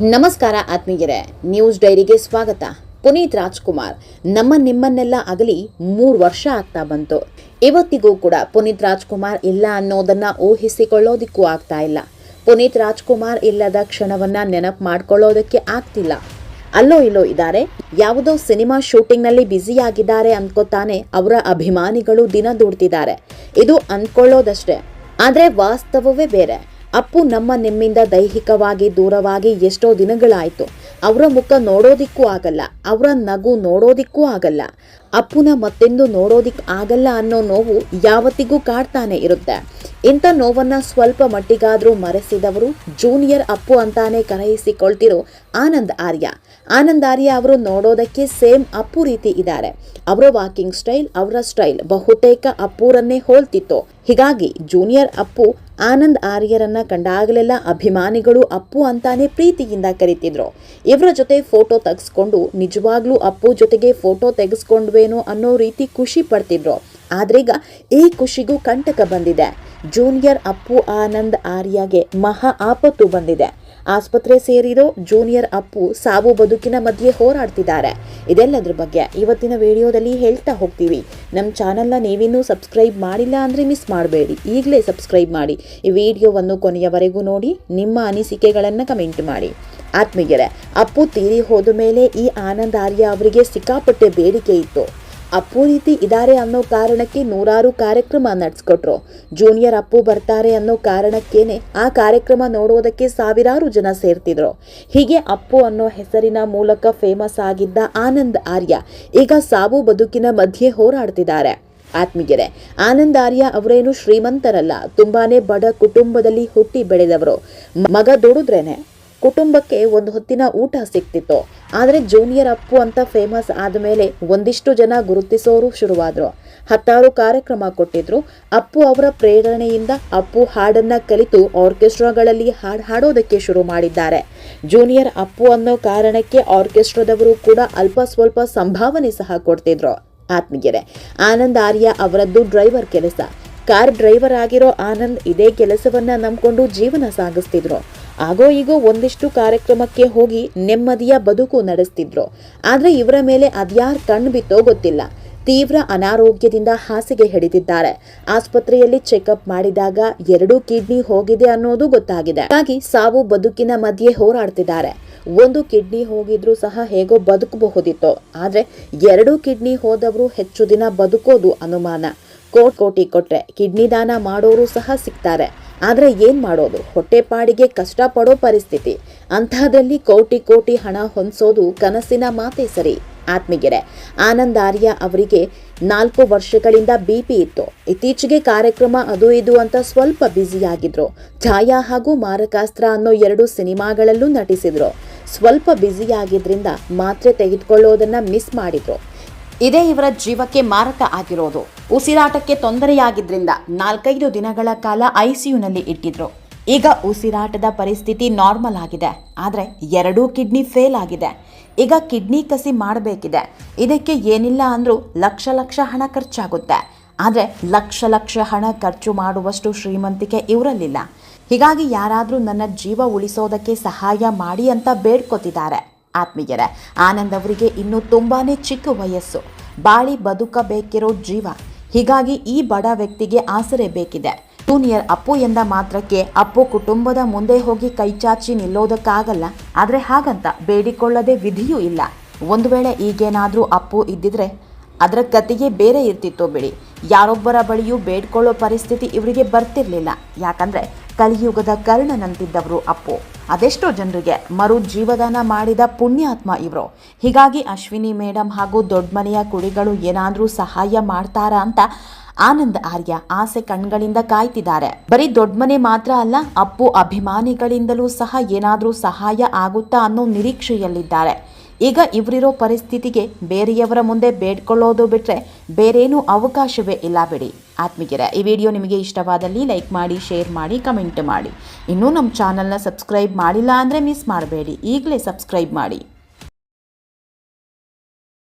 ನಮಸ್ಕಾರ ಆತ್ಮೀಯರೇ, ನ್ಯೂಸ್ ಡೈರಿಗೆ ಸ್ವಾಗತ. ಪುನೀತ್ ರಾಜ್ಕುಮಾರ್, ನಮ್ಮ ನಿಮ್ಮನ್ನೆಲ್ಲ ಆಗಲಿ ಮೂರು ವರ್ಷ ಆಗ್ತಾ ಬಂತು. ಇವತ್ತಿಗೂ ಕೂಡ ಪುನೀತ್ ರಾಜ್ಕುಮಾರ್ ಇಲ್ಲ ಅನ್ನೋದನ್ನ ಊಹಿಸಿಕೊಳ್ಳೋದಿಕ್ಕೂ ಆಗ್ತಾ ಇಲ್ಲ. ಪುನೀತ್ ರಾಜ್ಕುಮಾರ್ ಇಲ್ಲದ ಕ್ಷಣವನ್ನ ನೆನಪು ಮಾಡ್ಕೊಳ್ಳೋದಕ್ಕೆ ಆಗ್ತಿಲ್ಲ. ಅಲ್ಲೋ ಇಲ್ಲೋ ಇದ್ದಾರೆ ಯಾವುದೋ ಸಿನಿಮಾ ಶೂಟಿಂಗ್ನಲ್ಲಿ ಬ್ಯುಸಿಯಾಗಿದ್ದಾರೆ ಅಂದ್ಕೋತಾನೆ ಅವರ ಅಭಿಮಾನಿಗಳು ದಿನ ದುಡ್ತಿದ್ದಾರೆ. ಇದು ಅಂದ್ಕೊಳ್ಳೋದಷ್ಟೇ. ಆದರೆ ವಾಸ್ತವವೇ ಬೇರೆ. ಅಪ್ಪು ನಮ್ಮ ನಿಮ್ಮಿಂದ ದೈಹಿಕವಾಗಿ ದೂರವಾಗಿ ಎಷ್ಟೋ ದಿನಗಳಾಯಿತು. ಅವರ ಮುಖ ನೋಡೋದಿಕ್ಕೂ ಆಗಲ್ಲ, ಅವರ ನಗು ನೋಡೋದಿಕ್ಕೂ ಆಗಲ್ಲ. ಅಪ್ಪುನ ಮತ್ತೆಂದು ನೋಡೋದಿಕ್ ಆಗಲ್ಲ ಅನ್ನೋ ನೋವು ಯಾವತ್ತಿಗೂ ಕಾಡ್ತಾನೆ ಇರುತ್ತೆ. ಇಂಥ ನೋವನ್ನ ಸ್ವಲ್ಪ ಮಟ್ಟಿಗಾದರೂ ಮರೆಸಿದವರು ಜೂನಿಯರ್ ಅಪ್ಪು ಅಂತಾನೆ ಕರೆಯಿಸಿಕೊಳ್ತಿರೋ ಆನಂದ್ ಆರ್ಯ. ಆನಂದ್ ಆರ್ಯ ಅವರು ನೋಡೋದಕ್ಕೆ ಸೇಮ್ ಅಪ್ಪು ರೀತಿ ಇದ್ದಾರೆ. ಅವರ ವಾಕಿಂಗ್ ಸ್ಟೈಲ್, ಅವರ ಸ್ಟೈಲ್ ಬಹುತೇಕ ಅಪ್ಪುರನ್ನೇ ಹೋಲ್ತಿತ್ತು. ಹೀಗಾಗಿ ಜೂನಿಯರ್ ಅಪ್ಪು ಆನಂದ್ ಆರ್ಯರನ್ನ ಕಂಡಾಗಲೆಲ್ಲ ಅಭಿಮಾನಿಗಳು ಅಪ್ಪು ಅಂತಾನೆ ಪ್ರೀತಿಯಿಂದ ಕರೀತಿದ್ರು. ಇವರ ಜೊತೆ ಫೋಟೋ ತೆಗೆಸ್ಕೊಂಡು ನಿಜವಾಗ್ಲೂ ಅಪ್ಪು ಜೊತೆಗೆ ಫೋಟೋ ತೆಗೆಸ್ಕೊಂಡ್ವೇನೋ ಅನ್ನೋ ರೀತಿ ಖುಷಿ ಪಡ್ತಿದ್ರು. ಆದ್ರೀಗ ಈ ಖುಷಿಗೂ ಕಂಟಕ ಬಂದಿದೆ. ಜೂನಿಯರ್ ಅಪ್ಪು ಆನಂದ್ ಆರ್ಯಗೆ ಮಹಾ ಆಪತ್ತು ಬಂದಿದೆ. ಆಸ್ಪತ್ರೆ ಸೇರಿರೋ ಜೂನಿಯರ್ ಅಪ್ಪು ಸಾವು ಬದುಕಿನ ಮಧ್ಯೆ ಹೋರಾಡ್ತಿದ್ದಾರೆ. ಇದೆಲ್ಲದ್ರ ಬಗ್ಗೆ ಇವತ್ತಿನ ವಿಡಿಯೋದಲ್ಲಿ ಹೇಳ್ತಾ ಹೋಗ್ತೀವಿ. ನಮ್ಮ ಚಾನಲ್ನ ನೀವಿನ್ನೂ ಸಬ್ಸ್ಕ್ರೈಬ್ ಮಾಡಿಲ್ಲ ಅಂದರೆ ಮಿಸ್ ಮಾಡಬೇಡಿ. ಈಗಲೇ ಸಬ್ಸ್ಕ್ರೈಬ್ ಮಾಡಿ. ಈ ವಿಡಿಯೋವನ್ನು ಕೊನೆಯವರೆಗೂ ನೋಡಿ, ನಿಮ್ಮ ಅನಿಸಿಕೆಗಳನ್ನು ಕಮೆಂಟ್ ಮಾಡಿ. ಆತ್ಮೀಯರೇ, ಅಪ್ಪು ತೀರಿ ಹೋದ ಮೇಲೆ ಈ ಆನಂದಾರ್ಯ ಅವರಿಗೆ ಸಿಕ್ಕಾಪಟ್ಟೆ ಬೇಡಿಕೆ ಇತ್ತು. ಅಪ್ಪು ರೀತಿ ಇದ್ದಾರೆ ಅನ್ನೋ ಕಾರಣಕ್ಕೆ ನೂರಾರು ಕಾರ್ಯಕ್ರಮ ನಡೆಸ್ಕೊಟ್ರು. ಜೂನಿಯರ್ ಅಪ್ಪು ಬರ್ತಾರೆ ಅನ್ನೋ ಕಾರಣಕ್ಕೇನೆ ಆ ಕಾರ್ಯಕ್ರಮ ನೋಡೋದಕ್ಕೆ ಸಾವಿರಾರು ಜನ ಸೇರ್ತಿದ್ರು. ಹೀಗೆ ಅಪ್ಪು ಅನ್ನೋ ಹೆಸರಿನ ಮೂಲಕ ಫೇಮಸ್ ಆಗಿದ್ದ ಆನಂದ್ ಆರ್ಯ ಈಗ ಸಾವು ಬದುಕಿನ ಮಧ್ಯೆ ಹೋರಾಡ್ತಿದ್ದಾರೆ. ಆತ್ಮೀಯರೇ, ಆನಂದ್ ಆರ್ಯ ಅವರೇನು ಶ್ರೀಮಂತರಲ್ಲ, ತುಂಬಾನೇ ಬಡ ಕುಟುಂಬದಲ್ಲಿ ಹುಟ್ಟಿ ಬೆಳೆದವರು. ಮಗ ದುಡಿದ್ರೇನೆ? ಕುಟುಂಬಕ್ಕೆ ಒಂದು ಹೊತ್ತಿನ ಊಟ ಸಿಕ್ತಿತ್ತು. ಆದರೆ ಜೂನಿಯರ್ ಅಪ್ಪು ಅಂತ ಫೇಮಸ್ ಆದಮೇಲೆ ಒಂದಿಷ್ಟು ಜನ ಗುರುತಿಸೋರು ಶುರುವಾದ್ರು. ಹತ್ತಾರು ಕಾರ್ಯಕ್ರಮ ಕೊಟ್ಟಿದ್ರು. ಅಪ್ಪು ಅವರ ಪ್ರೇರಣೆಯಿಂದ ಅಪ್ಪು ಹಾಡನ್ನ ಕಲಿತು ಆರ್ಕೆಸ್ಟ್ರಾಗಳಲ್ಲಿ ಹಾಡು ಹಾಡೋದಕ್ಕೆ ಶುರು ಮಾಡಿದ್ದಾರೆ. ಜೂನಿಯರ್ ಅಪ್ಪು ಅನ್ನೋ ಕಾರಣಕ್ಕೆ ಆರ್ಕೆಸ್ಟ್ರಾದವರು ಕೂಡ ಅಲ್ಪ ಸ್ವಲ್ಪ ಸಂಭಾವನೆ ಸಹ ಕೊಡ್ತಿದ್ರು. ಆತ್ಮೀಯರೇ, ಆನಂದ್ ಆರ್ಯ ಅವರದ್ದು ಡ್ರೈವರ್ ಕೆಲಸ. ಕಾರ್ ಡ್ರೈವರ್ ಆಗಿರೋ ಆನಂದ್ ಇದೇ ಕೆಲಸವನ್ನ ನಂಬಿಕೊಂಡು ಜೀವನ ಸಾಗಿಸ್ತಿದ್ರು. ಆಗೋ ಈಗೋ ಒಂದಿಷ್ಟು ಕಾರ್ಯಕ್ರಮಕ್ಕೆ ಹೋಗಿ ನೆಮ್ಮದಿಯ ಬದುಕು ನಡೆಸ್ತಿದ್ರು. ಆದ್ರೆ ಇವರ ಮೇಲೆ ಅದ್ಯಾರ್ ಕಣ್ಣು ಬಿತ್ತೋ ಗೊತ್ತಿಲ್ಲ. ತೀವ್ರ ಅನಾರೋಗ್ಯದಿಂದ ಹಾಸಿಗೆ ಹಿಡಿದಿದ್ದಾರೆ. ಆಸ್ಪತ್ರೆಯಲ್ಲಿ ಚೆಕಪ್ ಮಾಡಿದಾಗ ಎರಡೂ ಕಿಡ್ನಿ ಹೋಗಿದೆ ಅನ್ನೋದು ಗೊತ್ತಾಗಿದೆ. ಹಾಗಾಗಿ ಸಾವು ಬದುಕಿನ ಮಧ್ಯೆ ಹೋರಾಡ್ತಿದ್ದಾರೆ. ಒಂದು ಕಿಡ್ನಿ ಹೋಗಿದ್ರೂ ಸಹ ಹೇಗೋ ಬದುಕಬಹುದಿತ್ತು. ಆದ್ರೆ ಎರಡು ಕಿಡ್ನಿ ಹೋದವರು ಹೆಚ್ಚು ದಿನ ಬದುಕೋದು ಅನುಮಾನ. ಕೋಟ್ ಕೋಟಿ ಕೊಟ್ರೆ ಕಿಡ್ನಿ ದಾನ ಮಾಡೋರು ಸಹ ಸಿಗ್ತಾರೆ. ಆದ್ರೆ ಏನು ಮಾಡೋದು? ಹೊಟ್ಟೆಪಾಡಿಗೆ ಕಷ್ಟಪಡೋ ಪರಿಸ್ಥಿತಿ. ಅಂಥದ್ರಲ್ಲಿ ಕೋಟಿ ಕೋಟಿ ಹಣ ಹೊಂದಿಸೋದು ಕನಸಿನ ಮಾತೇ ಸರಿ. ಆತ್ಮಿಗೆರೆ, ಆನಂದ್ ಆರ್ಯ ಅವರಿಗೆ ನಾಲ್ಕು ವರ್ಷಗಳಿಂದ ಬಿ ಪಿ ಇತ್ತು. ಇತ್ತೀಚೆಗೆ ಕಾರ್ಯಕ್ರಮ ಅದು ಇದು ಅಂತ ಸ್ವಲ್ಪ ಬ್ಯುಸಿಯಾಗಿದ್ರು ಛಾಯಾ ಹಾಗೂ ಮಾರಕಾಸ್ತ್ರ ಅನ್ನೋ ಎರಡು ಸಿನಿಮಾಗಳಲ್ಲೂ ನಟಿಸಿದ್ರು. ಸ್ವಲ್ಪ ಬ್ಯುಸಿಯಾಗಿದ್ರಿಂದ ಮಾತ್ರೆ ತೆಗೆದುಕೊಳ್ಳೋದನ್ನು ಮಿಸ್ ಮಾಡಿದ್ರು. ಇದೇ ಇವರ ಜೀವಕ್ಕೆ ಮಾರಕ ಆಗಿರೋದು. ಉಸಿರಾಟಕ್ಕೆ ತೊಂದರೆಯಾಗಿದ್ದರಿಂದ ನಾಲ್ಕೈದು ದಿನಗಳ ಕಾಲ ಐಸಿಯುನಲ್ಲಿ ಇಟ್ಟಿದ್ರು. ಈಗ ಉಸಿರಾಟದ ಪರಿಸ್ಥಿತಿ ನಾರ್ಮಲ್ ಆಗಿದೆ. ಆದರೆ ಎರಡೂ ಕಿಡ್ನಿ ಫೇಲ್ ಆಗಿದೆ. ಈಗ ಕಿಡ್ನಿ ಕಸಿ ಮಾಡಬೇಕಿದೆ. ಇದಕ್ಕೆ ಏನಿಲ್ಲ ಅಂದರೂ ಲಕ್ಷ ಲಕ್ಷ ಹಣ ಖರ್ಚಾಗುತ್ತೆ. ಆದರೆ ಲಕ್ಷ ಲಕ್ಷ ಹಣ ಖರ್ಚು ಮಾಡುವಷ್ಟು ಶ್ರೀಮಂತಿಕೆ ಇವರಲ್ಲಿಲ್ಲ. ಹೀಗಾಗಿ ಯಾರಾದರೂ ನನ್ನ ಜೀವ ಉಳಿಸೋದಕ್ಕೆ ಸಹಾಯ ಮಾಡಿ ಅಂತ ಬೇಡ್ಕೊತಿದ್ದಾರೆ. ಆತ್ಮೀಯರೇ, ಆನಂದ್ ಅವರಿಗೆ ಇನ್ನೂ ತುಂಬಾ ಚಿಕ್ಕ ವಯಸ್ಸು. ಬಾಳಿ ಬದುಕಬೇಕಿರೋ ಜೀವ. ಹೀಗಾಗಿ ಈ ಬಡ ವ್ಯಕ್ತಿಗೆ ಆಸರೆ ಬೇಕಿದೆ. ಜೂನಿಯರ್ ಅಪ್ಪು ಎಂದ ಮಾತ್ರಕ್ಕೆ ಅಪ್ಪು ಕುಟುಂಬದ ಮುಂದೆ ಹೋಗಿ ಕೈಚಾಚಿ ನಿಲ್ಲೋದಕ್ಕಾಗಲ್ಲ. ಆದರೆ ಹಾಗಂತ ಬೇಡಿಕೊಳ್ಳದೆ ವಿಧಿಯೂ ಇಲ್ಲ. ಒಂದು ವೇಳೆ ಈಗೇನಾದರೂ ಅಪ್ಪು ಇದ್ದಿದ್ರೆ ಅದರ ಕತೆಯೇ ಬೇರೆ ಇರ್ತಿತ್ತು ಬಿಡಿ. ಯಾರೊಬ್ಬರ ಬಳಿಯೂ ಬೇಡ್ಕೊಳ್ಳೋ ಪರಿಸ್ಥಿತಿ ಇವರಿಗೆ ಬರ್ತಿರ್ಲಿಲ್ಲ. ಯಾಕಂದ್ರೆ ಕಲಿಯುಗದ ಕರ್ಣನಂತಿದ್ದವರು ಅಪ್ಪು. ಅದೆಷ್ಟೋ ಜನರಿಗೆ ಮರು ಜೀವದಾನ ಮಾಡಿದ ಪುಣ್ಯಾತ್ಮ ಇವರು. ಹೀಗಾಗಿ ಅಶ್ವಿನಿ ಮೇಡಮ್ ಹಾಗೂ ದೊಡ್ಡಮನೆಯ ಕುಡಿಗಳು ಏನಾದರೂ ಸಹಾಯ ಮಾಡ್ತಾರಾ ಅಂತ ಆನಂದ್ ಆರ್ಯ ಆಸೆ ಕಣ್ಗಳಿಂದ ಕಾಯ್ತಿದ್ದಾರೆ. ಬರೀ ದೊಡ್ಡಮನೆ ಮಾತ್ರ ಅಲ್ಲ, ಅಪ್ಪು ಅಭಿಮಾನಿಗಳಿಂದಲೂ ಸಹ ಏನಾದರೂ ಸಹಾಯ ಆಗುತ್ತಾ ಅನ್ನೋ ನಿರೀಕ್ಷೆಯಲ್ಲಿದ್ದಾರೆ. ಈಗ ಇವರಿರೋ ಪರಿಸ್ಥಿತಿಗೆ ಬೇರೆಯವರ ಮುಂದೆ ಬೇಡ್ಕೊಳ್ಳೋದು ಬಿಟ್ಟರೆ ಬೇರೇನೂ ಅವಕಾಶವೇ ಇಲ್ಲ ಬಿಡಿ. ಆತ್ಮೀಯರ, ಈ ವಿಡಿಯೋ ನಿಮಗೆ ಇಷ್ಟವಾದಲ್ಲಿ ಲೈಕ್ ಮಾಡಿ, ಶೇರ್ ಮಾಡಿ, ಕಮೆಂಟ್ ಮಾಡಿ. ಇನ್ನೂ ನಮ್ಮ ಚಾನಲ್ನ ಸಬ್ಸ್ಕ್ರೈಬ್ ಮಾಡಿಲ್ಲ ಅಂದರೆ ಮಿಸ್ ಮಾಡಬೇಡಿ. ಈಗಲೇ ಸಬ್ಸ್ಕ್ರೈಬ್ ಮಾಡಿ.